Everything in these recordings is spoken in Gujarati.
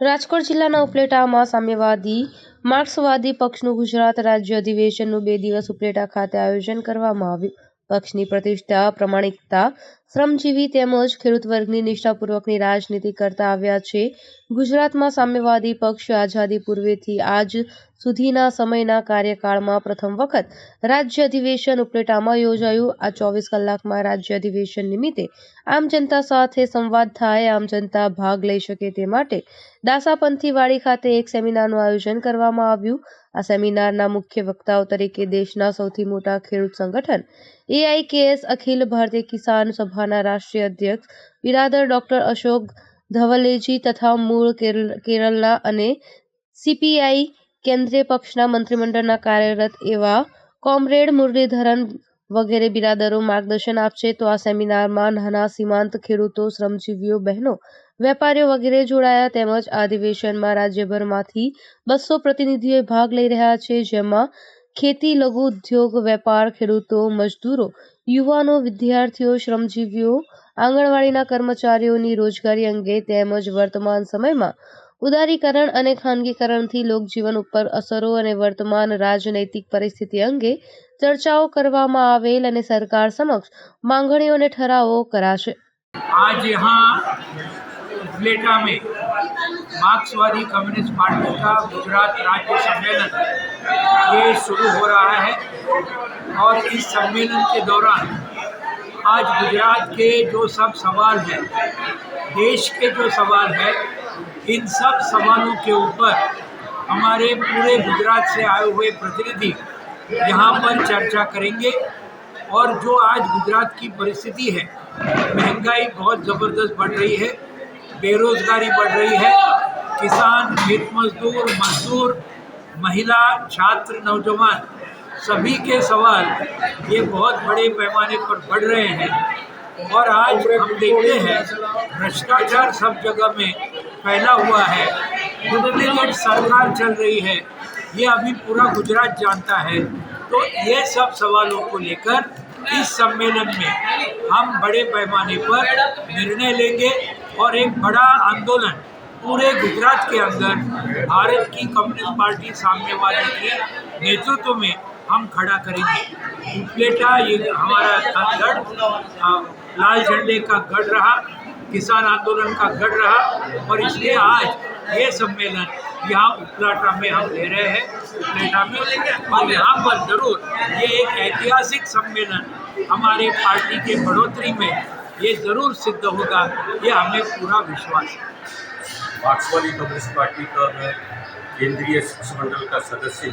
રાજકોટ જિલ્લાના ઉપલેટામાં સામ્યવાદી, માર્ક્સવાદી પક્ષનું ગુજરાત રાજ્ય અધિવેશનનું બે દિવસ ઉપલેટા ખાતે આયોજન કરવામાં આવ્યું. પક્ષની પ્રતિષ્ઠા, પ્રમાણિકતા, શ્રમજીવી તેમજ ખેડૂત વર્ગની નિષ્ઠાપૂર્વકની રાજનીતિ કરતા આવ્યા છે. ગુજરાતમાં સામ્યવાદી પક્ષ આઝાદી પૂર્વેથી આજ સુધીના સમયના કાર્યકાળમાં પ્રથમ વખત રાજ્ય અધિવેશન ઉપલેટામાં યોજાયું. આ ચોવીસ કલાકમાં રાજ્ય અધિવેશન નિમિત્તે આમ જનતા સાથે સંવાદ થાય, આમ જનતા ભાગ લઈ શકે તે માટે દાસાપંથીવાડી ખાતે એક સેમિનારનું આયોજન કરવામાં આવ્યું. આ સેમિનારના મુખ્ય વક્તાઓ તરીકે દેશના સૌથી મોટા ખેડૂત સંગઠન એઆઈકેએસ અખિલ ભારતીય કિસાન સભાના રાષ્ટ્રીય અધ્યક્ષ, બિરાદર ડોક્ટર અશોક ધવલેજી તથા મૂળ કેરળ કેરળના અને સીપીઆઈ કેન્દ્રીય પક્ષના મંત્રીમંડળના કાર્યરત એવા કોમરેડ મુરલીધરન વગેરે બિરાદરો માર્ગદર્શન આપશે તો આ સેમિનારમાં નાના સીમાંત ખેડૂતો, શ્રમજીવીઓ, બહેનો, વેપારીઓ વગેરે જોડાયા તેમજ આ અધિવેશનમાં રાજ્યભરમાંથી બસો પ્રતિનિધિઓ ભાગ લઈ રહ્યા છે, જેમાં ખેતી, લઘુ ઉદ્યોગ, વેપાર, ખેડૂતો, મજદૂરો, યુવાનો, વિદ્યાર્થીઓ, શ્રમજીવીઓ, આંગણવાડીના કર્મચારીઓની રોજગારી અંગે તેમજ વર્તમાન સમયમાં ઉદારીકરણ અને ખાનગીકરણથી લોકજીવન ઉપર અસરો અને વર્તમાન રાજનૈતિક પરિસ્થિતિ અંગે ચર્ચાઓ કરવામાં આવેલ અને સરકાર સમક્ષ માંગણીઓ અને ઠરાવો કરાશે आज यहाँ उपलेटा में मार्क्सवादी कम्युनिस्ट पार्टी का गुजरात राज्य सम्मेलन ये शुरू हो रहा है और इस सम्मेलन के दौरान आज गुजरात के जो सब सवाल हैं देश के जो सवाल हैं इन सब सवालों के ऊपर हमारे पूरे गुजरात से आए हुए प्रतिनिधि यहाँ पर चर्चा करेंगे। और जो आज गुजरात की परिस्थिति है, महँगाई बहुत ज़बरदस्त बढ़ रही है, बेरोजगारी बढ़ रही है, किसान, खेत मजदूर मजदूर, महिला, छात्र, नौजवान सभी के सवाल ये बहुत बड़े पैमाने पर बढ़ रहे हैं। और आज हम देखते हैं, भ्रष्टाचार सब जगह में फैला हुआ है। डुप्लीकेट सरकार चल रही है। ये अभी पूरा गुजरात जानता है। तो ये सब सवालों को लेकर इस सम्मेलन में हम बड़े पैमाने पर निर्णय लेंगे और एक बड़ा आंदोलन पूरे गुजरात के अंदर, भारत की कम्युनिस्ट पार्टी साम्यवादी के नेतृत्व में हम खड़ा करेंगे। उपलेटा, ये हमारा गढ़ लाल झंडे का गढ़ रहा। किसान आंदोलन का गढ़ रहा और इसलिए आज ये सम्मेलन यहाँ उपलाटा में हम ले रहे हैं उपलेटा में। और यहाँ पर ज़रूर ये एक ऐतिहासिक सम्मेलन हमारे पार्टी के बढ़ोतरी में ये ज़रूर सिद्ध होगा, ये हमें पूरा विश्वास है। मार्क्सवादी कम्युनिस्ट पार्टी का मैं केंद्रीय शिष्टमंडल का सदस्य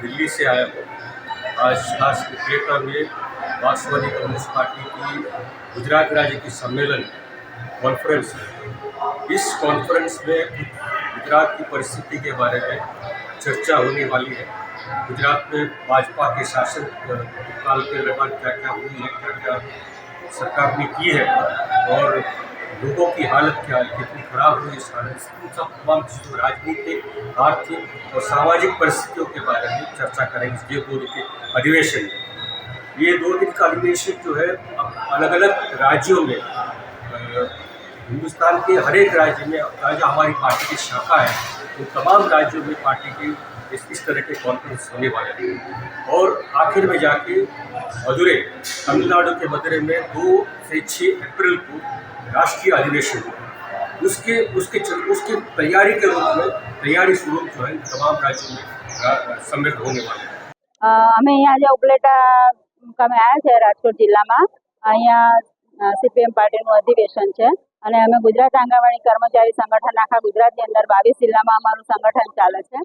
दिल्ली से आया हूँ। आज खास उपलेटा में मार्क्सवादी कम्युनिस्ट पार्टी की गुजरात राज्य की सम्मेलन कॉन्फ्रेंस इस कॉन्फ्रेंस में गुजरात की परिस्थिति के बारे में चर्चा होने वाली है। गुजरात में भाजपा के शासन काल के दौरान क्या क्या हुई है क्या क्या सरकार ने की है और लोगों की हालत क्या है, कितनी खराब हुई इस हालत उन सब तमाम चीज़ों राजनीतिक, आर्थिक और सामाजिक परिस्थितियों के बारे में चर्चा करेंगे। दो के अधिवेशन में ये दो दिन का अधिवेशन जो है अलग अलग राज्यों में अ, हिंदुस्तान के हर एक राज्य में जहाँ हमारी पार्टी की शाखा है उन तमाम राज्यों में पार्टी के इस, इस तरह के कॉन्फ्रेंस होने वाले हैं और आखिर में जाके मदुरै तमिलनाडु के मदुरै में दो से छः अप्रैल को राष्ट्रीय अधिवेशन होगा उसके उसके चल- उसकी तैयारी के रूप में तैयारी स्वरूप जो है तमाम राज्यों में रा- सम्मिलित होने वाले हैं અ, અમે અહીંયા આજે ઉપલેટા મુકામે આવ્યા છે રાજકોટ જિલ્લામાં. અહીંયા સીપીએમ પાર્ટીનું અધિવેશન છે અને અમે ગુજરાત આંગણવાડી કર્મચારી સંગઠન આખા ગુજરાતની અંદર બાવીસ જિલ્લામાં અમારું સંગઠન ચાલે છે.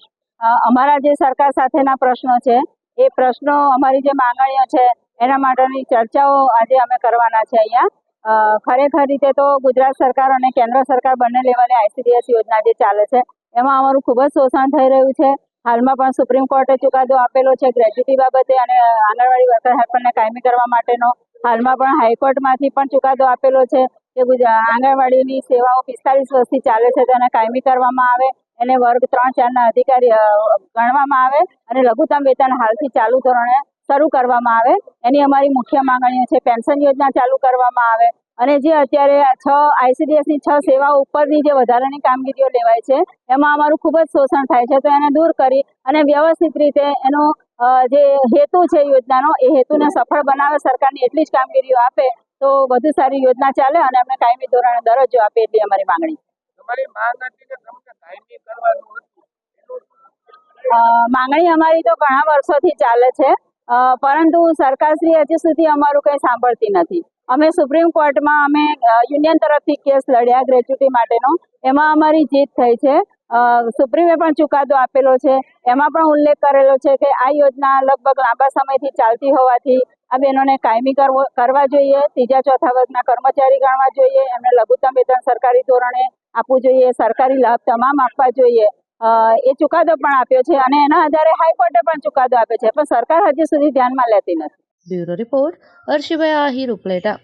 અમારા જે સરકાર સાથેના પ્રશ્નો છે, એ પ્રશ્નો અમારી જે માંગણીઓ છે, એના માટેની ચર્ચાઓ આજે અમે કરવાના છે અહીંયા. ખરેખર રીતે તો ગુજરાત સરકાર અને કેન્દ્ર સરકાર બંને લેવલે આઈસીડીએસ યોજના જે ચાલે છે, એમાં અમારું ખૂબ જ શોષણ થઈ રહ્યું છે. હાલમાં પણ સુપ્રીમ કોર્ટે ચુકાદો આપેલો છે ગ્રેજ્યુટી બાબતે અને આંગણવાડી વર્કર હેલ્પરને કાયમી કરવા માટેનો. હાલમાં પણ હાઈકોર્ટમાંથી પણ ચુકાદો આપેલો છે કે આંગણવાડીની સેવાઓ પિસ્તાલીસ વર્ષથી ચાલે છે તેને કાયમી કરવામાં આવે. એને વર્ગ ત્રણ ચારના અધિકારી ગણવામાં આવે અને લઘુત્તમ વેતન હાલથી ચાલુ ધોરણે શરૂ કરવામાં આવે. એની અમારી મુખ્ય માંગણીઓ છે, પેન્શન યોજના ચાલુ કરવામાં આવે. અને જે અત્યારે છ આઈસીડીએસની છ સેવાઓ ઉપરની જે વધારાની કામગીરીઓ લેવાય છે એમાં અમારું ખૂબ જ શોષણ થાય છે. તો એને દૂર કરી અને વ્યવસ્થિત રીતે એનો જે હેતુ છે યોજનાનો એ હેતુને સફળ બનાવે સરકારની એટલી જ કામગીરીઓ આપે તો વધુ સારી યોજના ચાલે અને અમને કાયમી ધોરણે દરજ્જો આપે એટલી અમારી માંગણી માંગણી અમારી તો ઘણા વર્ષોથી ચાલે છે. પરંતુ સરકારશ્રી હજી સુધી અમારું કંઈ સાંભળતી નથી. અમે સુપ્રીમ કોર્ટમાં અમે યુનિયન તરફથી કેસ લડ્યા ગ્રેચ્યુટી માટેનો. એમાં અમારી જીત થઈ છે. સુપ્રીમે પણ ચુકાદો આપેલો છે. એમાં પણ ઉલ્લેખ કરેલો છે કે આ યોજના લગભગ લાંબા સમયથી ચાલતી હોવાથી આ બહેનોને કાયમી કરવો, કરવા જોઈએ. ત્રીજા ચોથા વર્ગના કર્મચારી ગણવા જોઈએ. એમને લઘુત્તમ વેતન સરકારી ધોરણે આપવું જોઈએ. સરકારી લાભ તમામ આપવા જોઈએ. એ ચુકાદો પણ આપ્યો છે અને એના આધારે હાઈકોર્ટે પણ ચુકાદો આપ્યો છે, પણ સરકાર હજી સુધી ધ્યાનમાં લેતી નથી. બ્યુરો રિપોર્ટ હર્ષિભાઈ આહિર ઉપલેટા.